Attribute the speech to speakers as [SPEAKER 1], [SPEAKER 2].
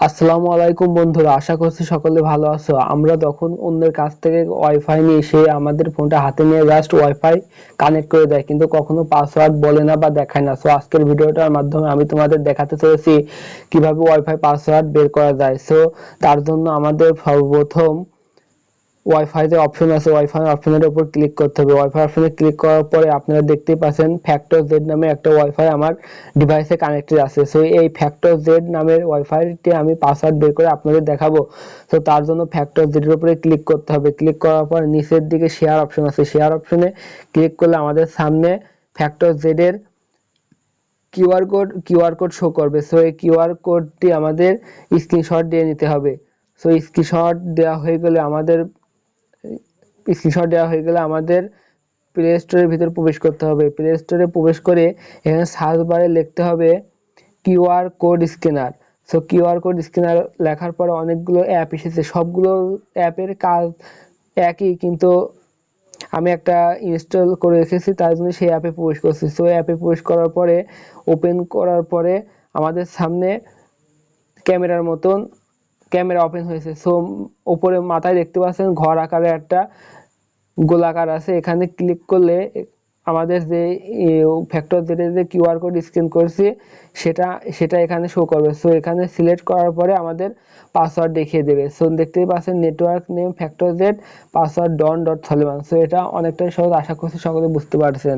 [SPEAKER 1] আসসালামু আলাইকুম বন্ধুরা, আশা করছি সকলে ভালো আছো। আমরা তখন অন্যের কাছ থেকে ওয়াইফাই নিয়ে সে আমাদের ফোনটা হাতে নিয়ে জাস্ট ওয়াইফাই কানেক্ট করে দেয়, কিন্তু কখনো পাসওয়ার্ড বলে না বা দেখায় না। সো আজকের ভিডিওটার মাধ্যমে আমি তোমাদের দেখাতে চলেছি কীভাবে ওয়াইফাই পাসওয়ার্ড বের করা যায়। সো তার জন্য আমাদের সর্বপ্রথম ওয়াইফাই যে অপশন আছে। ওয়াইফাই অপশনের উপর ক্লিক করতে হবে। ওয়াইফাই অপশনে ক্লিক করার পরে আপনারা দেখতেই পাচ্ছেন ফ্যাক্টর জেড নামে একটা ওয়াইফাই আমার ডিভাইসে কানেক্টেড আছে। সো এই ফ্যাক্টর জেড নামের ওয়াইফাইটি আমি পাসওয়ার্ড বের করে আপনাদের দেখাবো। তো তার জন্য ফ্যাক্টর জেড এর উপরে ক্লিক করতে হবে। ক্লিক করার পর নিচের দিকে শেয়ার অপশন আছে। শেয়ার অপশনে ক্লিক করলে আমাদের সামনে ফ্যাক্টর জেড এর QR code QR code show করবে। সো এই কিউআর কোডটি আমাদের স্ক্রিনশট দিয়ে নিতে হবে। সো স্ক্রিনশট দেওয়া হয়ে গেলে আমাদের স্ক্রিনশট দেওয়া হয়ে গেলে আমাদের প্লে স্টোরের ভিতর প্রবেশ করতে হবে। প্লে স্টোরে প্রবেশ করে এখানে সার্চ বারে লিখতে হবে QR code scanner so QR code scanner লেখার পরে অনেকগুলো অ্যাপ এসেছে। সবগুলো অ্যাপের কাজ একই, কিন্তু আমি একটা ইনস্টল করে রেখেছি, তার জন্য সেই অ্যাপে প্রবেশ করছি। সো অ্যাপে প্রবেশ করার পরে ওপেন করার পরে আমাদের সামনে ক্যামেরার মতন ক্যামেরা ওপেন হয়েছে। সো উপরে মাথায় দেখতে পাচ্ছেন ঘর আকারে একটা গোলাকার আছে। এখানে ক্লিক করলে আমাদের যে ফ্যাক্টর যেটা যে কিউআর কোড স্ক্যান করছি, সেটা সেটা এখানে শো করবে। সো এখানে সিলেক্ট করার পরে আমাদের পাসওয়ার্ড দেখিয়ে দেবে। সো দেখতেই পাচ্ছেন network name factor Z password don dot Soliman so এটা অনেকটাই সহজ, আশা করছি সকলে বুঝতে পারছেন।